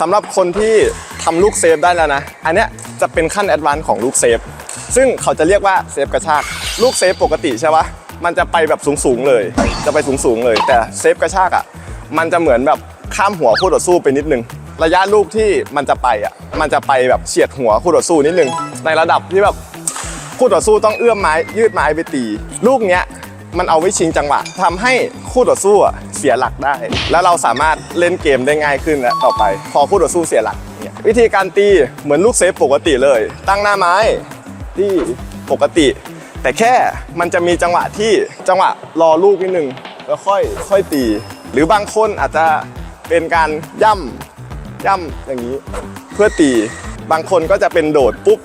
สำหรับคนที่ทำลูกเซฟได้แล้วนะ อันเนี้ยจะเป็นขั้นแอดวานซ์ของลูกเซฟ ซึ่งเขาจะเรียกว่าเซฟกระชาก ลูกเซฟปกติใช่ปะมันจะไปแบบสูงๆเลย จะไปสูงๆเลย แต่เซฟกระชากอะ มันจะเหมือนแบบข้ามหัวคู่ต่อสู้ไปนิดนึง ระยะลูกที่มันจะไปอะ มันจะไปแบบเฉียดหัวคู่ต่อสู้นิดนึง ในระดับที่แบบคู่ต่อสู้ต้องเอื้อมไม้ยืดไม้ไปตี ลูกเนี้ย มันเอาไว้ชิงจังหวะทำให้คู่ต่อสู้เสียหลักได้ แล้วเราสามารถเล่นเกมได้ง่ายขึ้นและต่อไป พอคู่ต่อสู้เสียหลักเนี่ยวิธีการตีเหมือนลูกเซฟปกติเลย ตั้งหน้าไม้ที่ปกติ แต่แค่มันจะมีจังหวะที่จังหวะรอลูกนิดนึงแล้วค่อยค่อยตี หรือบางคนอาจจะเป็นการย่ำย่ำอย่างนี้เพื่อตีบางคนก็จะเป็นโดดปุ๊บ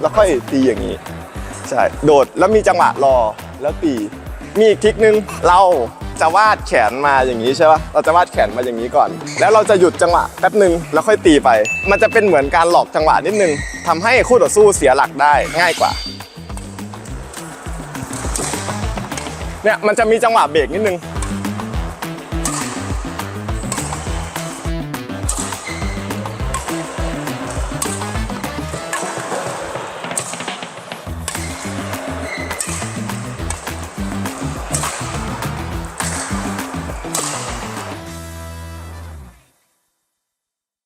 แล้วค่อยตีอย่างนี้ใช่โดดแล้วมีจังหวะรอแล้วตี มีอีกทิกนึงเราจะวาดแขนมาอย่างนี้ใช่ปะเราจะวาดแขนมาอย่างนี้ก่อน แล้วเราจะหยุดจังหวะแป๊บหนึ่งแล้วค่อยตีไป มันจะเป็นเหมือนการหลอกจังหวะนิดนึงทำให้คู่ต่อสู้เสียหลักได้ง่ายกว่า เนี่ยมันจะมีจังหวะเบรกนิดนึง